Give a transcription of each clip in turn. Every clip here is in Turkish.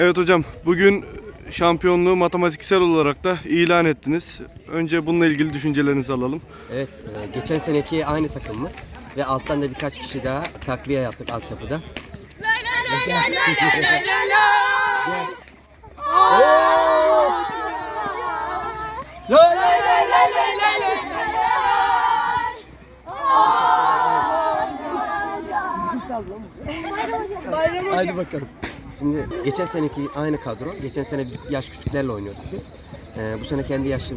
Evet hocam bugün şampiyonluğu matematiksel olarak da ilan ettiniz. Önce bununla ilgili düşüncelerinizi alalım. Evet, e, geçen seneki aynı takımımız ve alttan da birkaç kişi daha takviye yaptık altyapıda. Haydi bakalım. Şimdi geçen seneki aynı kadro. Geçen sene biz yaş küçüklerle oynuyorduk biz. Ee, bu sene kendi yaş,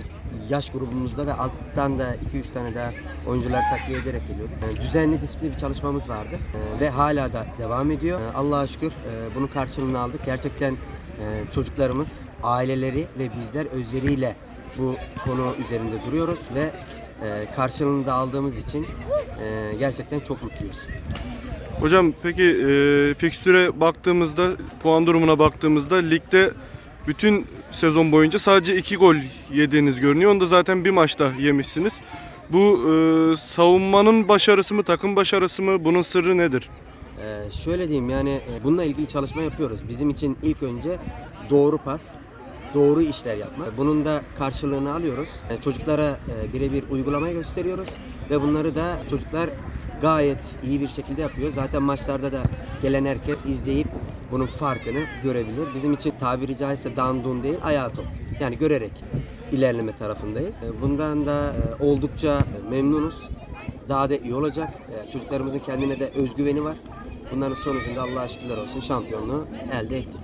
yaş grubumuzda ve alttan da 2-3 tane daha oyuncular takviye ederek geliyorduk. Ee, düzenli disiplinli bir çalışmamız vardı. Ee, ve hala da devam ediyor. Ee, Allah'a şükür e, bunun karşılığını aldık. Gerçekten e, çocuklarımız, aileleri ve bizler özleriyle bu konu üzerinde duruyoruz ve e, karşılığını da aldığımız için e, gerçekten çok mutluyuz. Hocam peki e, fikstüre baktığımızda, puan durumuna baktığımızda ligde bütün sezon boyunca sadece 2 gol yediğiniz görünüyor. Onu da zaten bir maçta yemişsiniz. Bu e, savunmanın başarısı mı, takım başarısı mı? Bunun sırrı nedir? Ee, şöyle diyeyim yani e, bununla ilgili çalışma yapıyoruz. Bizim için ilk önce doğru pas, doğru işler yapmak. Bunun da karşılığını alıyoruz. E, Çocuklara e, birebir uygulamayı gösteriyoruz ve bunları da çocuklar gayet iyi bir şekilde yapıyor. Zaten maçlarda da gelen herkes izleyip bunun farkını görebilir. Bizim için tabiri caizse dandun değil, ayağı top. Yani görerek ilerleme tarafındayız. E, Bundan da e, oldukça memnunuz. Daha da iyi olacak. E, Çocuklarımızın kendine de özgüveni var. Bunların sonucunda Allah'a şükürler olsun şampiyonluğu elde ettik.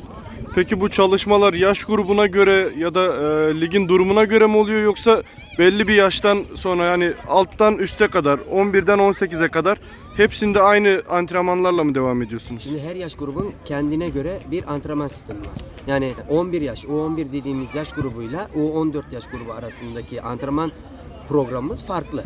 Peki bu çalışmalar yaş grubuna göre ya da e, ligin durumuna göre mi oluyor yoksa belli bir yaştan sonra yani alttan üste kadar 11'den 18'e kadar hepsinde aynı antrenmanlarla mı devam ediyorsunuz? Şimdi her yaş grubun kendine göre bir antrenman sistemi var. Yani 11 yaş, U11 dediğimiz yaş grubuyla U14 yaş grubu arasındaki antrenman programımız farklı.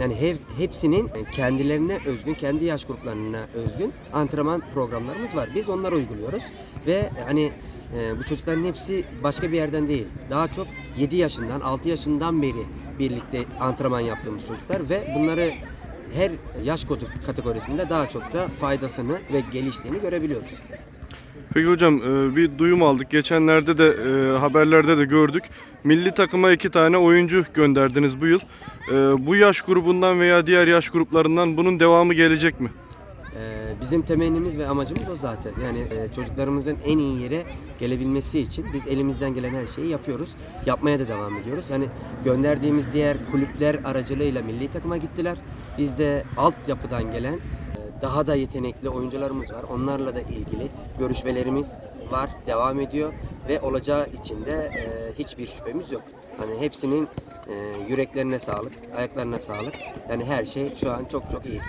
Yani her hepsinin kendilerine özgün, kendi yaş gruplarına özgün antrenman programlarımız var. Biz onları uyguluyoruz ve hani e, bu çocukların hepsi başka bir yerden değil. Daha çok 7 yaşından, 6 yaşından beri birlikte antrenman yaptığımız çocuklar ve bunları her yaş kategorisinde daha çok da faydasını ve geliştiğini görebiliyoruz. Peki hocam e, bir duyum aldık. Geçenlerde de e, haberlerde de gördük. Milli takıma iki tane oyuncu gönderdiniz bu yıl. E, Bu yaş grubundan veya diğer yaş gruplarından bunun devamı gelecek mi? Bizim temennimiz ve amacımız o zaten. Yani çocuklarımızın en iyi yere gelebilmesi için biz elimizden gelen her şeyi yapıyoruz. Yapmaya da devam ediyoruz. Yani gönderdiğimiz diğer kulüpler aracılığıyla milli takıma gittiler. Biz de altyapıdan gelen daha da yetenekli oyuncularımız var. Onlarla da ilgili görüşmelerimiz var, devam ediyor ve olacağı için de e, hiçbir şüphemiz yok. Hani hepsinin e, yüreklerine sağlık, ayaklarına sağlık. Yani her şey şu an çok çok iyi.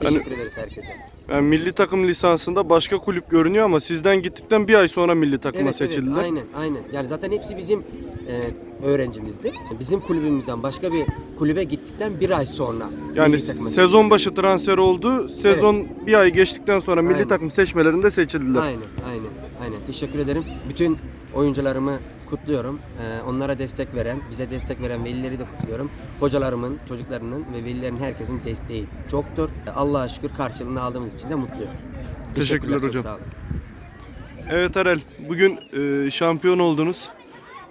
Teşekkür ederiz herkese. Yani milli takım lisansında başka kulüp görünüyor ama sizden gittikten bir ay sonra milli takıma seçildiler. aynen aynen. Yani zaten hepsi bizim e, öğrencimizdi. Bizim kulübümüzden başka bir kulübe gittikten bir ay sonra Yani milli takıma sezon başı transfer oldu. Sezon bir ay geçtikten sonra milli Aynen. takım seçmelerinde seçildiler. Aynen, aynen, aynen. Teşekkür ederim. Bütün oyuncularımı kutluyorum. Ee, onlara destek veren, bize destek veren velileri de kutluyorum. Hocalarımın, çocuklarının ve velilerin herkesin desteği çoktur. Allah'a şükür karşılığını aldığımız için de mutluyum. Teşekkürler çok hocam. Sağ olun. Evet Arel, bugün e, şampiyon oldunuz.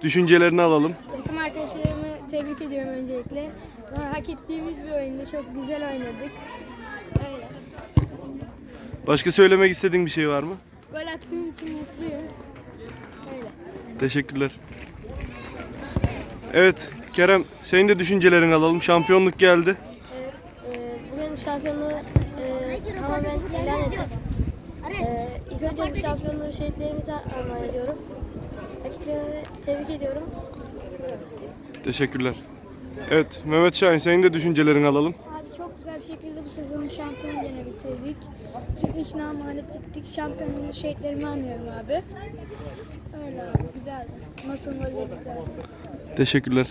Düşüncelerini alalım. Takım arkadaşlarımı tebrik ediyorum öncelikle. Hak ettiğimiz bir oyundu. Çok güzel oynadık. Öyle. Başka söylemek istediğin bir şey var mı? Gol attığım için mutluyum. Teşekkürler. Evet Kerem, senin de düşüncelerini alalım. Şampiyonluk geldi. Evet, e, bugün şampiyonluğu e, tamamen ilan ettik. E, ilk önce bu şampiyonluğu şehitlerimize armağan ediyorum. Rakiplerimi tebrik ediyorum. Teşekkürler. Evet Mehmet Şahin, senin de düşüncelerini alalım. Abi çok güzel bir şekilde bu sezonu şampiyon gene bitirdik. Sırf içine emanet bittik. Şampiyonluğu şehitlerimi anıyorum abi. Öyle abi güzeldi. Mason golleri güzeldi. Teşekkürler.